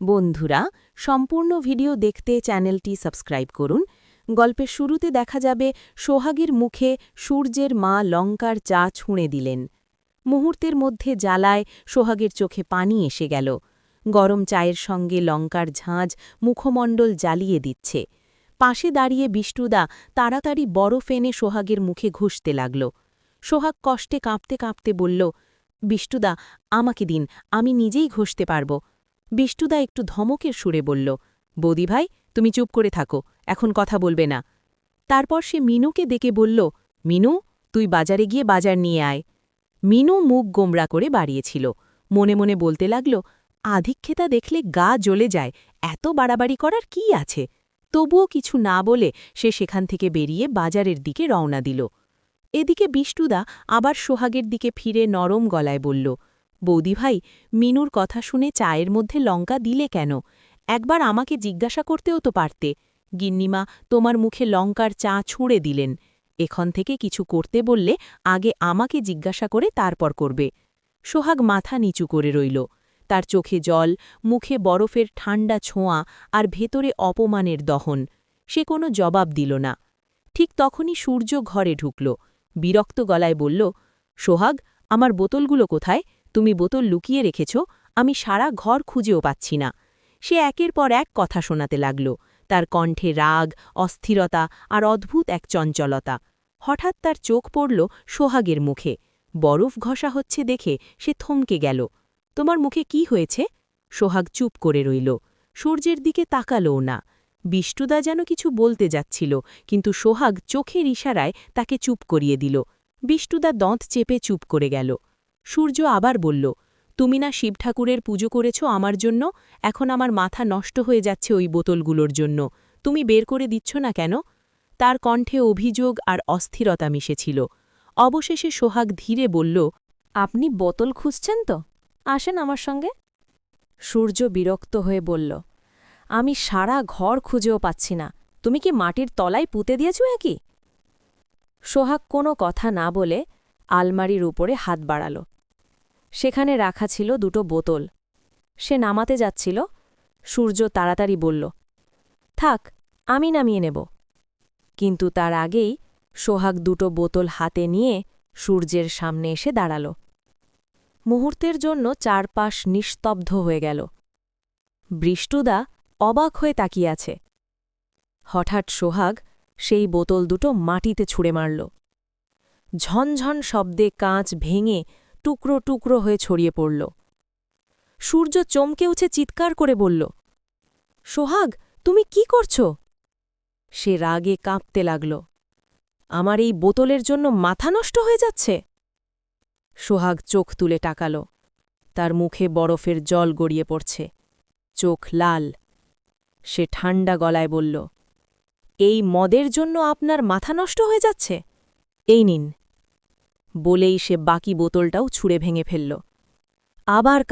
বন্ধুরা, সম্পূর্ণ ভিডিও দেখতে চ্যানেলটি সাবস্ক্রাইব করুন। গল্পের শুরুতে দেখা যাবে, সোহাগের মুখে সূর্যের মা লঙ্কার চা ছুঁড়ে দিলেন। মুহূর্তের মধ্যে জ্বালায় সোহাগের চোখে পানি এসে গেল। গরম চায়ের সঙ্গে লঙ্কার ঝাঁঝ মুখমণ্ডল জ্বালিয়ে দিচ্ছে। পাশে দাঁড়িয়ে বিষ্টুদা তাড়াতাড়ি বরফ এনে সোহাগের মুখে ঘুষতে লাগল। সোহাগ কষ্টে কাঁপতে কাঁপতে বলল, বিষ্টুদা, আমাকে দিন, আমি নিজেই ঘষতে পারব। বিষ্টুদা একটু ধমকের সুরে বলল বৌদি ভাই তুমি চুপ করে থাকো, এখন কথা বলবে না। তারপর সে মিনুকে ডেকে বলল, মিনু, তুই বাজারে গিয়ে বাজার নিয়ে আয়। মিনু মুখ গোমরা করে বাড়িয়েছিল। মনে মনে বলতে লাগল, আধিক্ষেতা দেখলে গা জ্বলে যায়, এত বাড়াবাড়ি করার কি আছে? তবুও কিছু না বলে সে সেখান থেকে বেরিয়ে বাজারের দিকে রওনা দিল। এদিকে বিষ্টুদা আবার সোহাগের দিকে ফিরে নরম গলায় বলল বৌদি ভাই মিনুর কথা শুনে চায়ের মধ্যে লঙ্কা দিলে কেন? একবার আমাকে জিজ্ঞাসা করতেও তো পারতে। গিন্নিমা, তোমার মুখে লঙ্কার চা ছুঁড়ে দিলেন। এখন থেকে কিছু করতে বললে আগে আমাকে জিজ্ঞাসা করে তারপর করবে। সোহাগ মাথা নিচু করে রইল। তার চোখে জল, মুখে বরফের ঠান্ডা ছোঁয়া আর ভেতরে অপমানের দহন। সে কোনো জবাব দিল না। ঠিক তখনই সূর্য ঘরে ঢুকল। বিরক্ত গলায় বলল, সোহাগ, আমার বোতলগুলো কোথায়? তুমি বোতল লুকিয়ে রেখেছ, আমি সারা ঘর খুঁজেও পাচ্ছি না। সে একের পর এক কথা শোনাতে লাগল, তার কণ্ঠে রাগ, অস্থিরতা আর অদ্ভুত এক চঞ্চলতা। হঠাৎ তার চোখ পড়ল সোহাগের মুখে। বরফ ঘষা হচ্ছে দেখে সে থমকে গেল। তোমার মুখে কি হয়েছে? সোহাগ চুপ করে রইল। সূর্যের দিকে তাকালও না। বিষ্টুদা যেন কিছু বলতে যাচ্ছিল, কিন্তু সোহাগ চোখের ইশারায় তাকে চুপ করিয়ে দিল। বিষ্টুদা দঁত চেপে চুপ করে গেল। সূর্য আবার বলল তুমি না শিব ঠাকুরের পুজো করেছ আমার জন্য এখন আমার মাথা নষ্ট হয়ে যাচ্ছে ওই বোতলগুলোর জন্য। তুমি বের করে দিচ্ছ না কেন? তার কণ্ঠে অভিযোগ আর অস্থিরতা মিশেছিল। অবশেষে সোহাগ ধীরে বলল আপনি বোতল খুঁজছেন তো? আসেন আমার সঙ্গে? সূর্য বিরক্ত হয়ে বলল আমি সারা ঘর খুঁজেও পাচ্ছি না। তুমি কি মাটির তলায় পুঁতে দিয়েছ একই সোহাগ কোনো কথা না বলে আলমারির উপরে হাত বাড়াল। সেখানে রাখা ছিল দুটো বোতল। সে নামাতে যাচ্ছিল। সূর্য তাড়াতাড়ি বলল, থাক, আমি নামিয়ে নেব। কিন্তু তার আগেই সোহাগ দুটো বোতল হাতে নিয়ে সূর্যের সামনে এসে দাঁড়াল। মুহূর্তের জন্য চারপাশ নিস্তব্ধ হয়ে গেল। বৃষ্টুদা অবাক হয়ে তাকিয়ে আছে। হঠাৎ সোহাগ সেই বোতল দুটো মাটিতে ছুঁড়ে মারল। ঝনঝন শব্দে কাঁচ ভেঙে টুকরো টুকরো হয়ে ছড়িয়ে পড়ল। সূর্য চমকে উঠে চিৎকার করে বলল, সোহাগ, তুমি কি করছ? সে রাগে কাঁপতে লাগল। আমার এই বোতলের জন্য মাথা নষ্ট হয়ে যাচ্ছে? সোহাগ চোখ তুলে টাকাল তার মুখে বরফের জল গড়িয়ে পড়ছে। চোখ লাল। সে ঠান্ডা গলায় বলল, এই মদের জন্য আপনার মাথা নষ্ট হয়ে যাচ্ছে। এই নিন। বলেই সে বাকি বোতলটাও ছুঁড়ে ভেঙে ফেলল। আবার